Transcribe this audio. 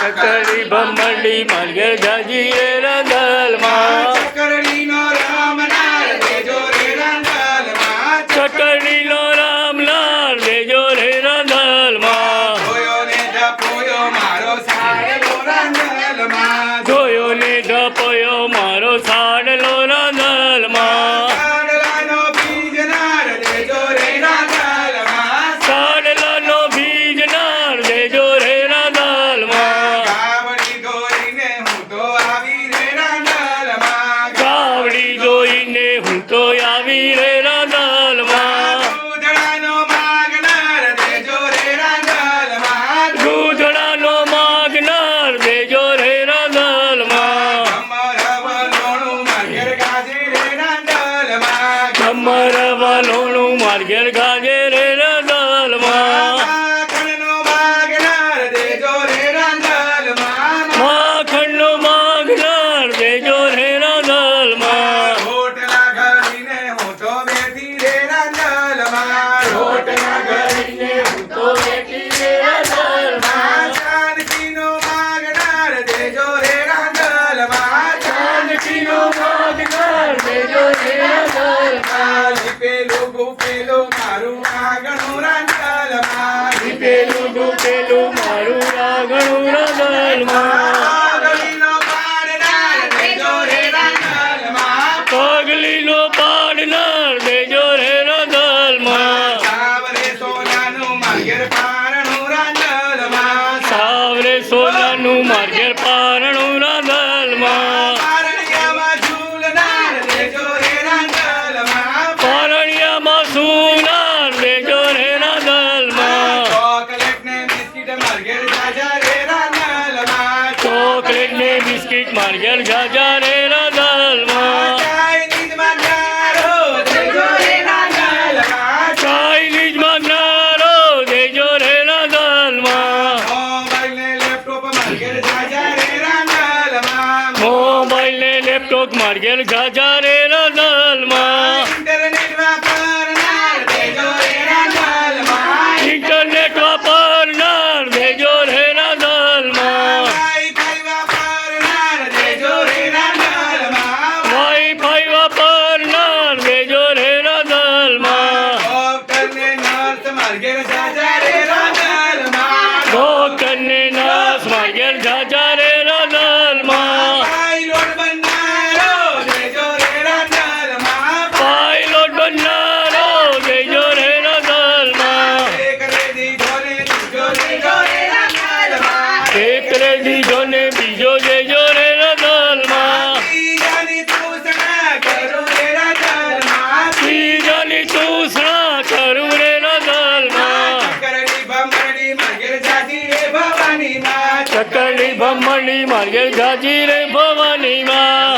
ચકડી ભમરડી માર્ગે જાજી રે રંગલમાં ચકરડીનો રામ નાર લેજો રે રંગલમાં ચકડીનો રામ લાલ લેજો રે રંગલમાં જોયો ને ધપોયો મારો સાડલો રંગલમાં જોયો ને ધપયો મારો સાડલો રંગલમાં વાલોણું માર્ગેર ગાજે રે રંગલમાં માખણનો માગનાર માર્ગેર પારણું રંગલમાં સાવરે સોનાનું માર્ગેર પારણું રંગલમાં પારણિયામાં ઝૂલનાર દેજો રે રંગલમાં પારણિયામાં સુનાર દેજો રે રંગલમાં ચોકલેટ ને બિસ્કિટ માર્ગેર જાજા રે રંગલમાં ચોકલેટ ને બિસ્કિટ માર્ગેર જાજા રે રંગલમાં ને લેપટોપ ગાજા રે દીધો ને બીજો દેજો રે રંગલમાં બીજાની તૂસણા કરું રે રંગલમાં બીજાની તૂસણા કરું રે રંગલમાં કરડી ભમરડી રે ભવાની માં ચકડી ભમણી માર્ગે જાજી રે ભવાની માં